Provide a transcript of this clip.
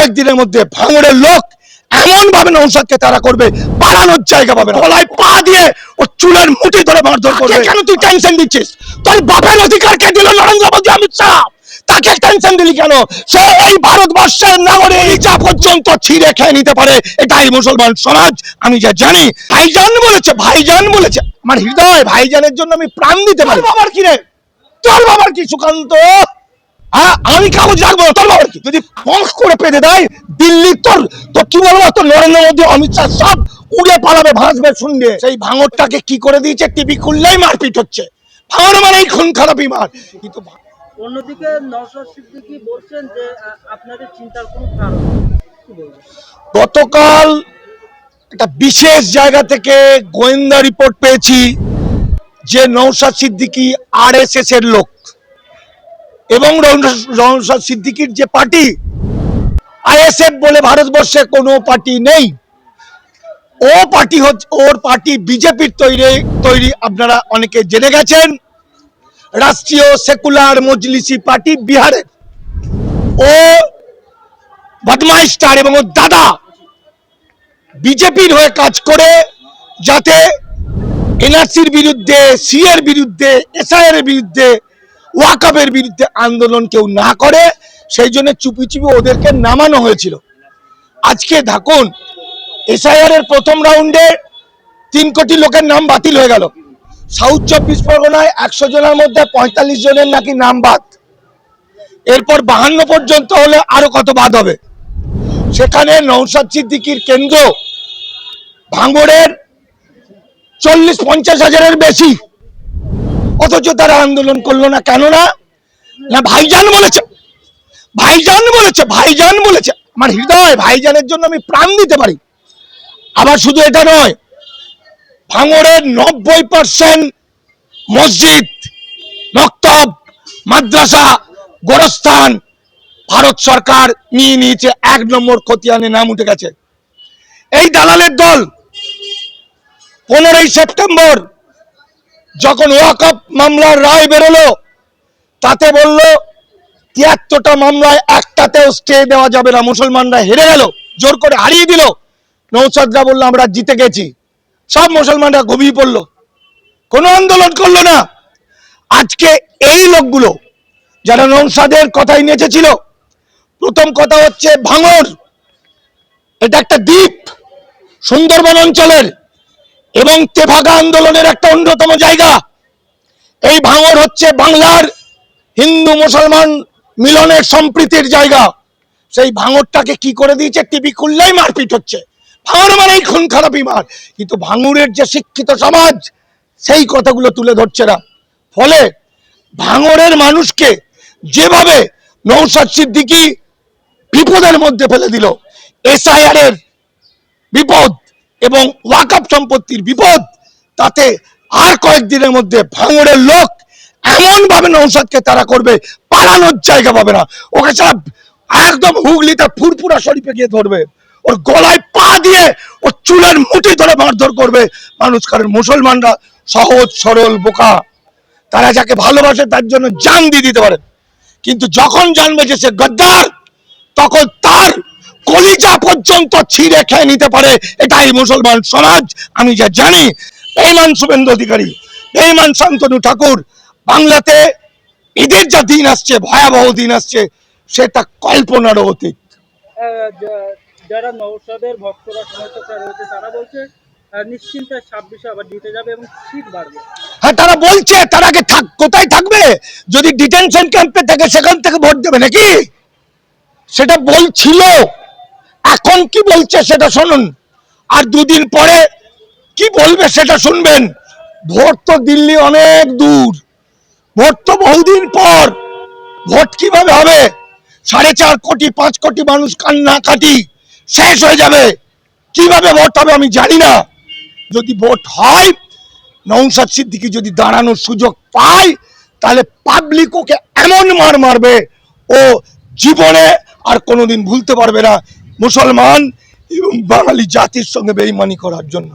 কয়েকদিনের মধ্যে ভাঙড়ের লোক এমন ভাবে নৌসাদকে তারা করবে পালানোর জায়গা পাবে গলায় পা দিয়ে ও চুলের মুঠি ধরে মারধর করবে। কেন তুই টেনশন দিচ্ছিস? তোর বাপের অধিকার কে দিল নরেন্দ্র মোদী অমিত শাহ? তাকে টেনশন দিলি কেন? সে এই ভারতবর্ষের নাগরিক। যা পর্যন্ত ছিঁড়ে খেয়ে নিতে পারে। এটাই মুসলমান সমাজ আমি যা জানি। ভাইজান বলেছে ভাইজান বলেছে। আমার হৃদয় ভাইজানের জন্য আমি প্রাণ দিতে পারি। বাবার কি রে? তোর বাবার কি সুকান্ত? আমি কাগজ রাখব না, তোর বাবার কি? যদি ফঙ্ক করে পেতে দেয় দিল্লি তোর তো কি বলব? তোর নরেন্দ্র মোদী অমিত শাহ সব উড়ে পালাবে ভাসবে শুনবে। সেই ভাঙরটাকে কি করে দিয়েছে? টিভি খুললেই মারপিট হচ্ছে। ভাঙর মানে এই খুন খারাপই মার। কিন্তু অন্যদিকে নওশাদ সিদ্দিকী বলছেন যে আপনাদের চিন্তার কোনো কারণ গতকাল একটা বিশেষ জায়গা থেকে গোয়েন্দা রিপোর্ট পেয়েছি যে নৌসাদ সিদ্দিকী আর এর লোক। এবং নৌসাদ সিদ্দিকীর যে পার্টি, আইএসএফ বলে ভারতবর্ষে কোনো পার্টি নেই। ও পার্টি হচ্ছে, ওর পার্টি বিজেপির তৈরি তৈরি, আপনারা অনেকে জেনে গেছেন। রাষ্ট্রীয় সেকুলার মজলিসি পার্টি বিহারের ও বদমাইশ স্টার এবং ওর দাদা বিজেপির হয়ে কাজ করে, যাতে এনআরসির বিরুদ্ধে সি এর বিরুদ্ধে, এসআইআর এর বিরুদ্ধে ওয়াকাবের বিরুদ্ধে আন্দোলন কেউ না করে, সেই জন্য চুপি চুপি ওদেরকে নামানো হয়েছিল। আজকে দেখুন এসআইআর এর প্রথম রাউন্ডে তিন কোটি লোকের নাম বাতিল হয়ে গেল। সাউথ চব্বিশ পরগনায় একশো জনের মধ্যে পঁয়তাল্লিশ জনের নাকি নাম বাদ। এরপর বাহান্ন পর্যন্ত হলে আরও কত বাদ হবে? সেখানে নৌসাদ সিদ্দিকির কেন্দ্র ভাঙড়ের চল্লিশ পঞ্চাশ হাজারের বেশি। অথচ তারা আন্দোলন করল না কেন না না ভাইজান বলেছে। ভাইজান বলেছে ভাইজান বলেছে। আমার হৃদয় ভাইজানের জন্য আমি প্রাণ দিতে পারি। আবার শুধু এটা নয়, ভাঙড়ের নব্বই পার্সেন্ট মসজিদ, মক্তব, মাদ্রাসা, গোরস্থান ভারত সরকার নিয়ে নিয়েছে। এক নম্বর খতিয়ানে নাম উঠে গেছে। এই দালালের দল পনেরোই সেপ্টেম্বর যখন ওয়াকআপ মামলার রায় বেরোলো, তাতে বলল, তিয়াত্তরটা মামলায় একটাতেও স্টে দেওয়া যাবে না, মুসলমানরা হেরে গেল, জোর করে হারিয়ে দিল। নৌসাদরা বলল, আমরা জিতে গেছি। সব মুসলমানরা ঘুমিয়ে পড়ল। কোনো আন্দোলন করল না। আজকে এই লোকগুলো, যারা নৌসাদের কথাই নেচেছিল, প্রথম কথা হচ্ছে ভাঙর এটা একটা দ্বীপ, সুন্দরবন অঞ্চলের। এবং তেভাগা আন্দোলনের একটা অন্যতম জায়গা। এই ভাঙর হচ্ছে বাংলার হিন্দু মুসলমান মিলনের সম্প্রীতির জায়গা। সেই ভাঙরটাকে কি করে দিয়েছে? টিভি খুললেই মারপিট হচ্ছে। ভাঙর মানেই খুন খারাপই মার। কিন্তু ভাঙুরের যে শিক্ষিত সমাজ, সেই কথাগুলো তুলে ধরছে না। ফলে ভাঙরের মানুষকে যেভাবে নৌসাদ সিদ্দিকী বিপদের মধ্যে ফেলে দিল এসআইআর এর বিপদ এবং ওয়াকাপ সম্পত্তির বিপদ, তাতে আর কয়েকদিনের মধ্যে ভাঙড়ের লোক এমন ভাবে নৌসাদকে তারা করবে, পালানোর জায়গা পাবে না। ওকে ছাড়া একদম হুগলিতে ফুরফুরা শরীফে গিয়ে ধরবে। ওর গলায় পা দিয়ে ওর চুলের মুঠি ধরে মারধর করবে। মানুষ কারণ মুসলমানরা সহজ, সরল, বোকা। তারা যাকে ভালোবাসে তার জন্য জান দিয়ে দিতে পারে। কিন্তু যখন জানবে যে সে গদ্দার, তখন তার কলিজা পর্যন্ত ছিঁড়ে খেয়ে নিতে পারে। এটাই মুসলমান সমাজ। আমি যা জানি বেইমান শুভেন্দু অধিকারী বেইমান শান্তনু ঠাকুর বাংলাতে ঈদের যা দিন আসছে ভয়াবহ দিন আসছে সেটা কল্পনারও অতীত। আ, যারা নওশাদের ভক্তরা সমর্থকরা রয়েছে তারা বলছে নিশ্চিন্তে ছাব্বিশে আবার জিতে যাবে এবং সিট বাড়বে। হ্যাঁ তারা বলছে তার আগে থাক কোথায় থাকবে? যদি ডিটেনশন ক্যাম্পে থাকে সেখান থেকে ভোট দেবে নাকি? সেটা বলছিল। এখন কি বলছে সেটা শুনুন। আর দুদিন পরে কি বলবে সেটা শুনবেন। ভোট তো দিল্লি অনেক দূর। ভোট তো বহুদিন পর। ভোট কীভাবে হবে? সাড়ে চার কোটি, পাঁচ কোটি মানুষ কান্না কাটি শেষ হয়ে যাবে। কীভাবে ভোট হবে আমি জানি না। যদি ভোট হয় নৌসাদ সিদ্দিকি যদি দাঁড়ানোর সুযোগ পায়, তাহলে পাবলিক ওকে এমন মার মারবে, ও জীবনে আর কোনোদিন ভুলতে পারবে না। মুসলমান এবং বাঙালি জাতির সঙ্গে বেইমানি করার জন্য।